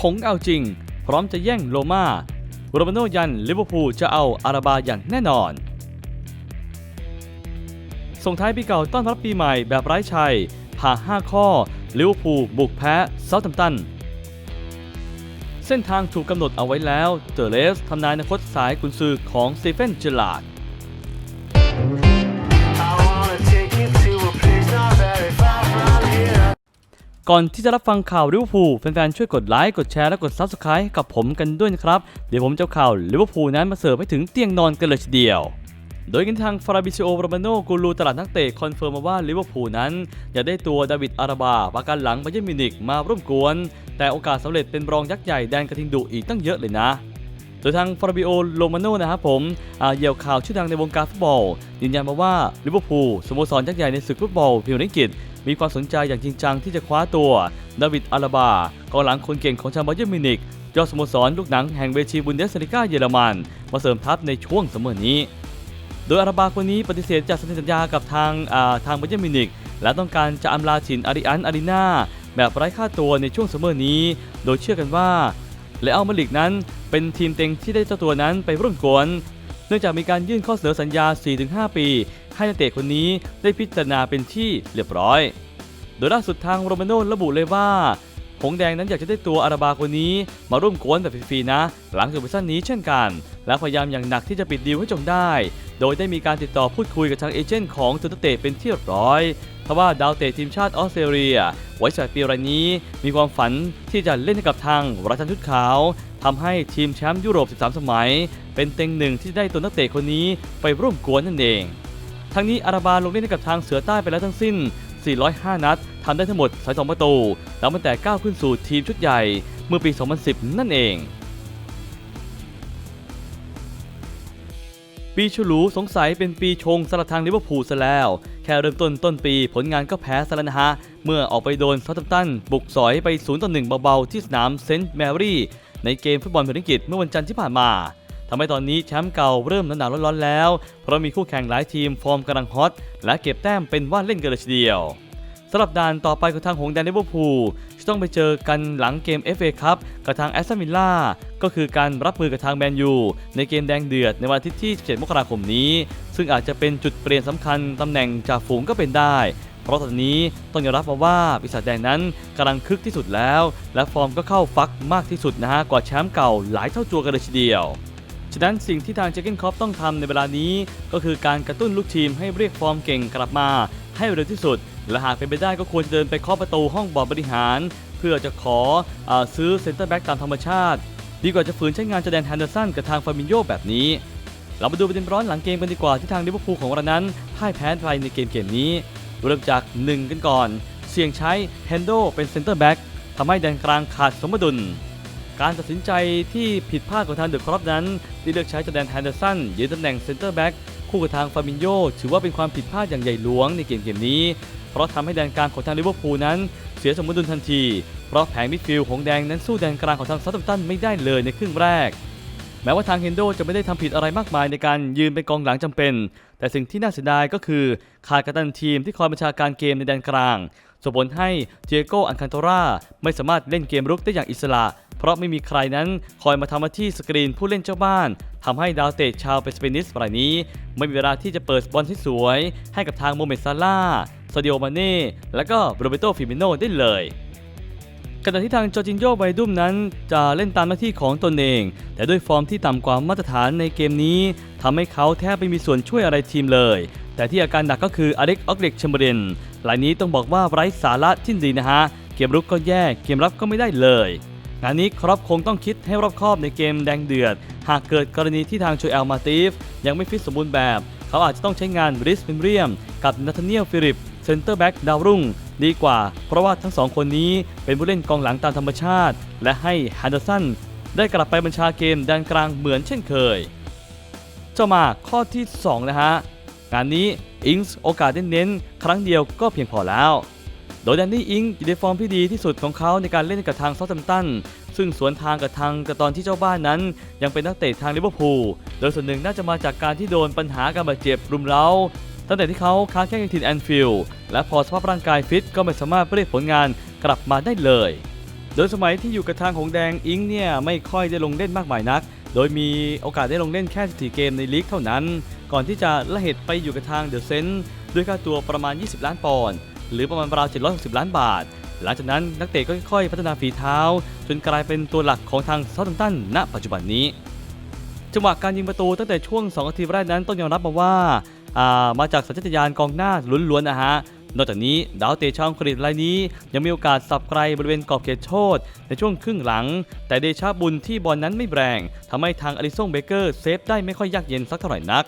คงเอาจริง พร้อมจะแย่งโลมาโรมาโนยันลิเวอร์พูลจะเอาอาราบาอย่างแน่นอน ส่งท้ายปีเก่าต้อนรับปีใหม่แบบไร้ชัย ผ่า 5 ข้อลิเวอร์พูลบุกแพ้เซาท์แฮมป์ตัน เส้นทางถูกกำหนดเอาไว้แล้ว เตอร์เลสทำนายอนาคตสายกุนซือของสตีเฟนเจอราร์ด ก่อนที่จะรับฟังข่าวลิเวอร์พูลแฟนๆช่วยกดไลค์กดแชร์และกด Subscribe ให้กับผมกันด้วยนะครับ เดี๋ยวผมจะข่าวลิเวอร์พูลนั้นมาเสิร์ฟให้ถึงเตียงนอนกันเลยทีเดียวโดยกันทางฟาราบิซิโอโรมาโนกูรูตลาดนักเตะคอนเฟิร์มมาว่าลิเวอร์พูลนั้นอยากได้ตัวดาวิดอาราบาประกันหลังบาเยิร์นมิวนิกมาร่วมกวน แต่โอกาสสำเร็จเป็นรองยักษ์ใหญ่แดนกระทิงดุอีกตั้งเยอะเลยนะ โดยทางฟาราบิโอโรมาโนนะครับผมอาเหยี่ยวข่าวชื่อดังในวงการฟุตบอลยืนยันมาว่าลิเวอร์พูลสโมสรยักษ์ใหญ่ในศึกฟุตบอลพรีเมียร์ลีก มีความสนใจอย่างจริงจังที่จะคว้าตัวดาวิดอาราบากองหลังคนเก่งของชาวบาเยิร์นมิวนิกยอดสโมสรลูกหนังแห่งเวทีบุนเดสลิก้าเยอรมัน มาเสริมทัพในช่วงเสมอนี้ โดยอาราบาคนนี้ปฏิเสธจะเซ็นสัญญากับทางอ่าทางบาเยิร์นมิวนิกและต้องการจะอำลาถิ่นอาริอันอารีนาแบบไร้ค่าตัวในช่วงเสมอนี้ โดยเชื่อกันว่าและเอามาลิกนั้นเป็นทีมเต็งที่ได้เจ้าตัวนั้นไปร่วมกวน เนื่องจากมีการยื่นข้อเสนอสัญญา 4-5 ปี ให้นักเตะคนนี้ได้พิจารณาเป็นที่เรียบร้อย โดยล่าสุดทางโรมาโน่ระบุเลยว่า หงแดงนั้นอยากจะได้ตัวอาราบาคนนี้ มาร่วมกวนแบบฟรีๆนะ หลังจบซีซั่นนี้เช่นกัน และพยายามอย่างหนักที่จะปิดดีลให้จงได้ โดยได้มีการติดต่อพูดคุยกับทางเอเจนต์ของตัวนักเตะเป็นที่เรียบร้อยเพราะว่าดาวเตะทีมชาติออสเตรเลีย ไว้ชายปีรายนี้ มีความฝันที่จะเล่นให้กับทางราชันชุดขาวทำให้ทีมแชมป์ยุโรป 13 สมัย เป็นเต็งหนึ่งที่ได้ตัวนักเตะคนนี้ไปร่วมกวนนั่นเอง ทั้งนี้อาราบาลงเล่นให้กับทางเสือใต้ไปแล้วทั้งสิ้น 405 นัดทำได้ทั้งหมด 32 ประตู แล้วมันแต่ก้าวขึ้นสู่ทีมชุดใหญ่ เมื่อปี 2010 นั่นเอง ปีฉลูสงสัยเป็นปีชงสำหรับทางลิเวอร์พูลซะแล้ว แค่เริ่มต้นต้นปีผลงานก็แพ้ซะแล้วนะฮะ เมื่อออกไปโดนซาตัมตัน บุกสอยไป 0 ต่อ 1 เบาๆ ที่สนามเซนต์แมรี่ในเกมฟุตบอลพรีเมียร์ลีกเมื่อวันจันทร์ที่ผ่านมาทำให้ตอนนี้แชมป์เก่าเริ่มหนาวร้อนๆแล้ว เพราะมีคู่แข่งหลายทีมฟอร์มกำลังฮอต และเก็บแต้มเป็นว่าเล่นกันเลยทีเดียว สำหรับด่านต่อไปของทางหงแดนลิเวอร์พูลจะต้องไปเจอกันหลังเกม FA ครับกับทางแอสตันวิลล่าก็คือการรับมือกับทางแมนยูในเกมแดงเดือดในวันอาทิตย์ที่ 17 มกราคมนี้ ซึ่งอาจจะเป็นจุดเปลี่ยนสำคัญตำแหน่งจากฝูงก็เป็นได้ เพราะตอนนี้ต้องยอมรับมาว่าปีศาจแดงนั้นกำลังคึกที่สุดแล้ว และฟอร์มก็เข้าฟักมากที่สุดนะฮะกว่าแชมป์เก่าหลายเท่าตัวกันเลยทีเดียวฉะนั้นสิ่งที่ทางเจเกนคอปต้องทำในเวลานี้ ก็คือการกระตุ้นลูกทีมให้เรียกฟอร์มเก่งกลับมาให้เร็วที่สุด และหากเป็นไปได้ก็ควรจะเดินไปเคาะประตูห้องบอร์ดบริหาร เพื่อจะขออซื้อเซนเตอร์แบ็กตามธรรมชาติ ดีกว่าจะฝืนใช้งานจาแดนแฮนเดอร์สันกับทางฟามินโยแบบนี้ เรามาดูประเด็นร้อนหลังเกมกันดีกว่าที่ทางลิเวอร์พูลของเรานั้นพ่ายแพ้ไปในเกมเกมนี้ เริ่มจาก 1 กันก่อน เสี่ยงใช้เฮนโดเป็นเซนเตอร์แบ็กทำให้แดนกลางขาดสมดุล การตัดสินใจที่ผิดพลาดของทางเดอะครอปนั้นที่เลือกใช้จาแดนแฮนเดอร์สันยืนตำแหน่งเซนเตอร์แบ็กคู่กับทางฟามินโยถือว่าเป็นความผิดพลาดอย่างใหญ่หลวงในเกมเกมนี้ ราะทำให้แดนกลางของทางลิเวอร์พูลนั้น เสียสมดุลทันที เพราะแผงมิดฟิลด์ของแดงนั้นสู้แดนกลางของทางซัตตัมตันไม่ได้เลยในครึ่งแรก แม้ว่าทางเฮนโดจะไม่ได้ทำผิดอะไรมากมายในการยืนเป็นกองหลังจำเป็น แต่สิ่งที่น่าเสียดายก็คือขาดกัปตันทีมที่คอยบัญชาการเกมในแดนกลาง ส่งผลให้เจโกอันคันโตราไม่สามารถเล่นเกมรุกได้อย่างอิสระ เพราะไม่มีใครนั้นคอยมาทำหน้าที่สกรีนผู้เล่นเจ้าบ้านทำให้ดาวเตะชาวเปสเปนิสรายนี้ ไม่มีเวลาที่จะเปิดบอลที่สวย ให้กับทางโมเมดซาร่าซาดิโอมาเน่และก็โรเบโตฟิมิโนได้เลยขณะที่ทางจอร์จินโยไวดุมนั้น จะเล่นตามหน้าที่ของตนเอง แต่ด้วยฟอร์มที่ต่ำกว่ามาตรฐานในเกมนี้ทำให้เขาแทบไม่มีส่วนช่วยอะไรทีมเลย แต่ที่อาการหนักก็คืออเล็กออกเล็กเชมเบรินรายนี้ต้องบอกว่าไร้สาระที่ดีนะฮะ เกมรุกก็แย่ เกมรับก็ไม่ได้เลย งานนี้ครอปคงต้องคิดให้รอบคอบในเกมแดงเดือด หากเกิดกรณีที่ทางโชเอลมาติฟยังไม่ฟิตสมบูรณ์แบบ เขาอาจจะต้องใช้งานริสมิมเรียม กับนาธาเนียลฟิลิปเซนเตอร์แบ็กดาวรุ่งดีกว่า เพราะว่าทั้งสองคนนี้เป็นผู้เล่นกองหลังตามธรรมชาติ และให้ฮันเดอร์สันได้กลับไปบัญชาเกมแดนกลางเหมือนเช่นเคยเจ้ามาข้อที่ 2 นะฮะ งานนี้อิงส์โอกาสเน้นๆครั้งเดียวก็เพียงพอแล้ว โดยแดนนี่อิงอยู่ในฟอร์มที่ดีที่สุดของเขาในการเล่นกับทางซา u ์ h ัมตันซึ่งสวนทางกับทางกับตอนที่เจ้าบ้านนั้น ยังเป็นนักเตะทางลิเวอร์พูลโดยส่วนหนึ่งน่าจะมาจากการที่โดนปัญหาการบาดเจ็บรุมเร้าตั้งแต่ที่เขาค้างแข้งในทีมแอนฟิลด์และพอสภาพร่างกายฟิตก็ไม่สามารถเรียกผลงานกลับมาได้เลย โดยสมัยที่อยู่กับทางหงแดงอิงเนี่ยไม่ค่อยได้ลงเล่นมากมายนัก โดยมีโอกาสได้ลงเล่นแค่14เกมในลีกเท่านั้น ก่อนที่จะละเหตุไปอยู่กับทางเดอะเซนด้วยค่าตัวประมาณ 20 ล้านปอนด์หรือประมาณราว760 ล้านบาท หลังจากนั้นนักเตะก็ค่อยๆ พัฒนาฝีเท้า จนกลายเป็นตัวหลักของทางเซาท์แฮมป์ตันณปัจจุบันนี้ จังหวะการยิงประตูตั้งแต่ช่วง2นาทีแรกนั้นต้องยอมรับมาว่าามาจากสัญชาตญาณกองหน้าล้วนๆนะฮะนอกจากนี้ดาวเตะชาวอังกฤษรายนี้ ยังมีโอกาสสับไกลบริเวณกรอบเขตโทษในช่วงครึ่งหลัง แต่เดชาบุญที่บอลนั้นไม่แรงทำให้ทางอลิซงเบเกอร์เซฟได้ไม่ค่อยยากเย็นสักเท่าไหร่นัก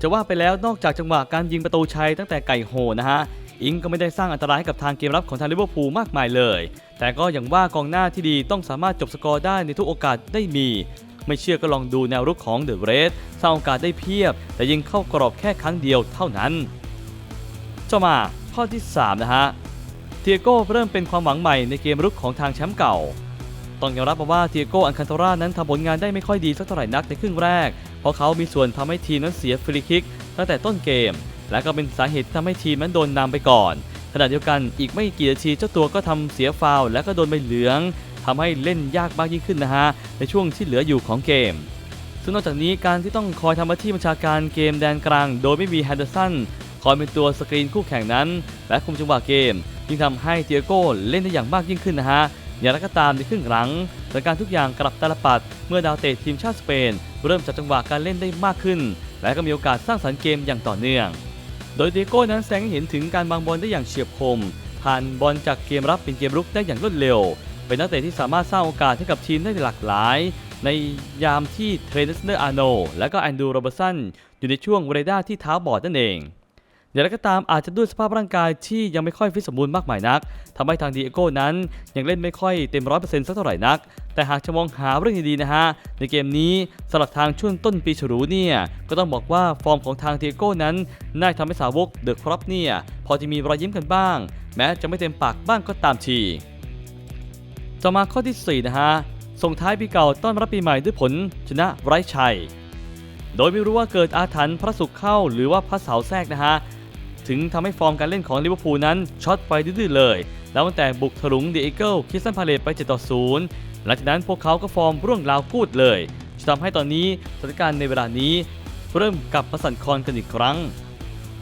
จะว่าไปแล้วนอกจากจังหวะการยิงประตูชัยตั้งแต่ไก่โหนะฮะ อิงก็ไม่ได้สร้างอันตรายให้กับทางเกมรับของทางลิเวอร์พูลมากมายเลย แต่ก็อย่างว่ากองหน้าที่ดีต้องสามารถจบสกอร์ได้ในทุกโอกาสได้มี ไม่เชื่อก็ลองดูแนวรุกของเดอะเรสสร้างโอกาสได้เพียบ แต่ยิงเข้ากรอบแค่ครั้งเดียวเท่านั้นต่อมาข้อที่ 3 นะฮะ เทียโก้เริ่มเป็นความหวังใหม่ในเกมรุกของทางแชมป์เก่าต้องยอมรับมาว่าเทียโก้อันคันโตรานั้นทำผลงานได้ไม่ค่อยดีสักเท่าไหร่นักในครึ่งแรก เพราะเขามีส่วนทำให้ทีมนั้นเสียฟรีคิก ตั้งแต่ต้นเกม และก็เป็นสาเหตุที่ทำให้ทีมนั้นโดนนำไปก่อน ขณะเดียวกันอีกไม่กี่นาทีเจ้าตัวก็ทำเสียฟาวและก็โดนใบเหลืองทำให้เล่นยากมากยิ่งขึ้นนะฮะในช่วงที่เหลืออยู่ของเกม ซึ่งนอกจากนี้การที่ต้องคอยทำหน้าที่บัญชาการเกมแดนกลาง โดยไม่มีแฮนเดอร์สันคอยเป็นตัวสกรีนคู่แข่งนั้น และคุมจังหวะเกมยิ่งทำให้เตียโก้เล่นได้อย่างมากยิ่งขึ้นนะฮะอย่างไรก็ตามในครึ่งหลังสถานการณ์ทุกอย่างกลับตาลปัดเมื่อดาวเตะทีมชาติสเปน เริ่มจับจังหวะการเล่นได้มากขึ้น และก็มีโอกาสสร้างสรรค์เกมอย่างต่อเนื่อง โดยเตีโก้นั้นแสดงให้เห็นถึงการบางบอลได้อย่างเฉียบคม ผ่านบอลจากเกมรับเป็นเกมรุกได้อย่างรวดเร็ว เป็นนักเตะที่สามารถสร้างโอกาสให้กับทีมได้หลากหลาย ในยามที่เทรนเนอร์อาร์โนและก็แอนดูโรเบอร์สันอยู่ในช่วงเรดาร์ที่เท้าบอดนั่นเอง อย่างไรก็ตามอาจจะด้วยสภาพร่างกายที่ยังไม่ค่อยฟิตสมบูรณ์มากมายนักทำให้ทางดีเอโก้นั้น ยังเล่นไม่ค่อยเต็มร้อยเปอร์เซ็นต์สักเท่าไหร่นัก แต่หากจะมองหาเรื่องดีๆนะฮะ ในเกมนี้สำหรับทางช่วงต้นปีฉลูเนี่ย ก็ต้องบอกว่าฟอร์มของทางดีเอโก้นั้น น่าทำให้สาวกเดอะครอปเนี่ย พอจะมีรอยยิ้มกันบ้าง แม้จะไม่เต็มปากบ้างก็ตามทีต่อมาข้อที่4นะฮะส่งท้ายปีเก่าต้อนรับปีใหม่ด้วยผลชนะไร้ชัย โดยไม่รู้ว่าเกิดอาถรรพ์พระศุกร์เข้าหรือว่าพระเสาแทรกนะฮะ ถึงทำให้ฟอร์มการเล่นของลิเวอร์พูลนั้นช็อตไฟดื้อเลย แล้วตั้งแต่บุกถลุงเดีเอเกิลคิสตันพาเลตไป7ต่อ0หลังจากนั้นพวกเขาก็ฟอร์มร่วงราวพูดเลยจะทำให้ตอนนี้สถานการณ์ในเวลานี้ เริ่มกลับมาสั่นคลอนกันอีกครั้ง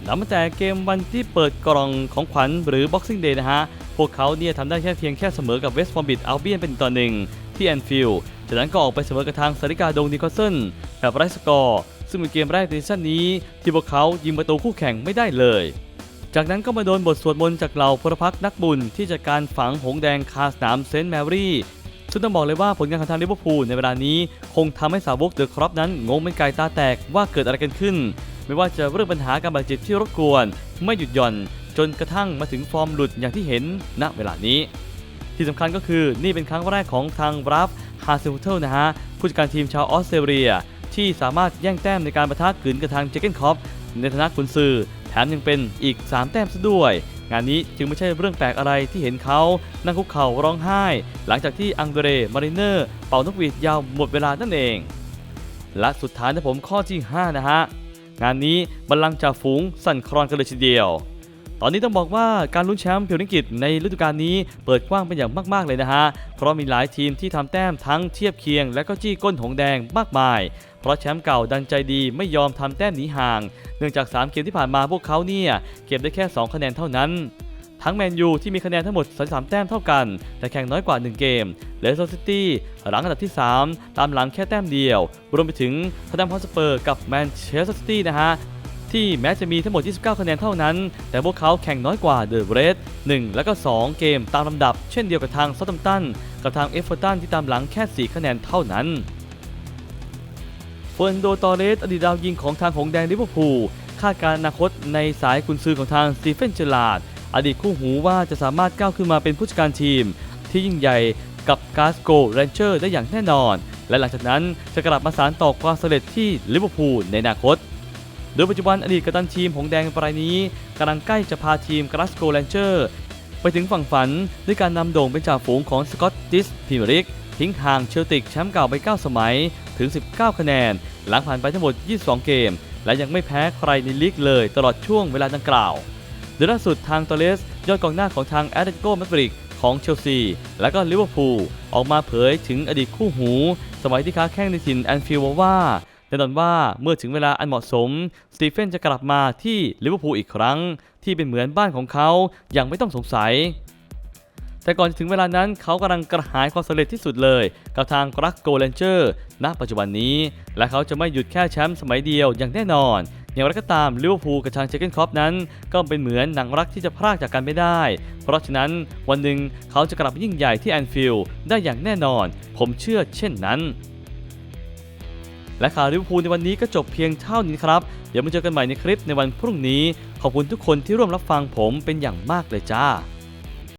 นับตั้งแต่เกมวันที่เปิดกล่องของขวัญหรือ Boxing Day นะฮะ พวกเขาเนี่ยทำได้แค่เพียงแค่เสมอกับเวสต์บอมบิดอัลเบียนเป็นต่อหนึ่งที่แอนฟิลด์จากนั้นก็ออกไปเสมอกับทางสาริกาโดงนิคลสันแบบไร้สกอร์ ซึ่งเป็นเกมแรกในซีซั่นนี้ที่พวกเขายิงประตูคู่แข่งไม่ได้เลย จากนั้นก็มาโดนบทสวดมนต์จากเหล่าพลพรรคนักบุญที่จัดการฝังหงแดงคาสนามเซนต์แมรี่ซึ่งต้องบอกเลยว่าผลงานของทางลิเวอร์พูลในเวลานี้คงทำให้สาวกเดอะครอปนั้นงงเป็นไก่ตาแตกว่าเกิดอะไรกันขึ้น ไม่ว่าจะเรื่องปัญหาการบาดเจ็บที่รบกวน ไม่หยุดหย่อน จนกระทั่งมาถึงฟอร์มหลุดอย่างที่เห็นณเวลานี้ ที่สำคัญก็คือนี่เป็นครั้งแรกของทางราฟฮาเซลเทลนะฮะผู้จัดการทีมชาวออสเตรเลีย ที่สามารถแย่งแต้มในการประทะกึนกับทางเจเกนคอปในฐานะกุนซือแถมยังเป็นอีก 3 แต้มซะด้วย งานนี้จึงไม่ใช่เรื่องแปลกอะไรที่เห็นเขา นั่งคุกเข่าร้องไห้ หลังจากที่อังเดรมาริเนอร์ เป่านกหวีดยาวหมดเวลานั่นเอง และสุดท้ายนะผมข้อที่ 5 นะฮะ งานนี้บัลลังจ่าฝูงสั่นคลอนกันเลยทีเดียว ตอนนี้ต้องบอกว่าการลุ้นแชมป์พรีเมียร์ลีกในฤดูกาลนี้เปิดกว้างเป็นอย่างมาก ๆ เลยนะฮะ เพราะมีหลายทีมที่ทำแต้มทั้งเทียบเคียง และก็จี้ก้นหงแดงมากมาย ราะแชมป์เก่าดันใจดีไม่ยอมทำแต้มหนีห่าง เนื่องจาก 3 เกมที่ผ่านมาพวกเขาเนี่ยเก็บได้แค่ 2 คะแนนเท่านั้น ทั้งแมนยูที่มีคะแนนทั้งหมด 33 แต้มเท่ากัน แต่แข่งน้อยกว่า 1 เกมเลสเตอร์ซิตี้หลังอันดับที่ 3 ตามหลังแค่แต้มเดียว รวมไปถึงทาดัมฮอสเปอร์กับแมนเชสเตอร์ซิตี้นะฮะที่แม้จะมีทั้งหมด 29 คะแนนเท่านั้น แต่พวกเขาแข่งน้อยกว่าเดอะเรด1และก็ 2 เกมตามลำดับ เช่นเดียวกับทางซอตตัมตันกับทางเอฟเวอร์ตันที่ตามหลังแค่ 4 คะแนนเท่านั้น เฟอร์นโดตอเรสอดีตดาวยิงของทางหงแดงลิเวอร์พูลคาดการณ์อนาคตในสายกุนซือของทางสตีเฟนเจอราดอดีตคู่หูว่าจะสามารถก้าวขึ้นมาเป็นผู้จัดการทีม ที่ยิ่งใหญ่กับกาสโกเรนเจอร์ได้อย่างแน่นอน และหลังจากนั้นจะกลับมาสานต่อความสำเร็จที่ลิเวอร์พูลในอนาคต โดยปัจจุบันอดีตกัปตันทีมหงแดงรายนี้กำลังใกล้จะพาทีมกราสโกแลนเจอร์ไปถึงฝั่งฝันด้วยการนำโด่งเป็นจ่าฝูงของสกอตติสพรีเมียร์ลีกทิ้งห่างเชลติกแชมป์เก่าไป 9 สมัย ถึง 19 คะแนน หลังผ่านไปทั้งหมด 22 เกม และยังไม่แพ้ใครในลีกเลยตลอดช่วงเวลาดังกล่าวโดยล่าสุดทางตอเลส ยอดกองหน้าของทางแอตเลติโกมาดริดของเชลซี และก็ลิเวอร์พูลออกมาเผยถึงอดีตคู่หู สมัยที่ค้าแข้งในถิ่นแอนฟิลด์ว่าแน่นอนว่าเมื่อถึงเวลาอันเหมาะสมสตีเฟนจะกลับมาที่ลิเวอร์พูลอีกครั้ง ที่เป็นเหมือนบ้านของเขาอย่างไม่ต้องสงสัย แต่ก่อนจะถึงเวลานั้นเขากำลังกระหายความสำเร็จที่สุดเลย กับทางกรักโกเลนเจอร์ณปัจจุบันนี้ และเขาจะไม่หยุดแค่แชมป์สมัยเดียวอย่างแน่นอน อย่างไรก็ตามลิเวอร์พูลกับทางเจเกนครอปนั้น ก็เป็นเหมือนหนังรักที่จะพรากจากกันไม่ได้ เพราะฉะนั้นวันหนึ่งเขาจะกลับมายิ่งใหญ่ที่แอนฟิลด์ได้อย่างแน่นอน ผมเชื่อเช่นนั้นและข่าวลิเวอร์พูลในวันนี้ก็จบเพียงเท่านี้ครับ เดี๋ยวมาเจอกันใหม่ในคลิปในวันพรุ่งนี้ ขอบคุณทุกคนที่ร่วมรับฟังผมเป็นอย่างมากเลยจ้า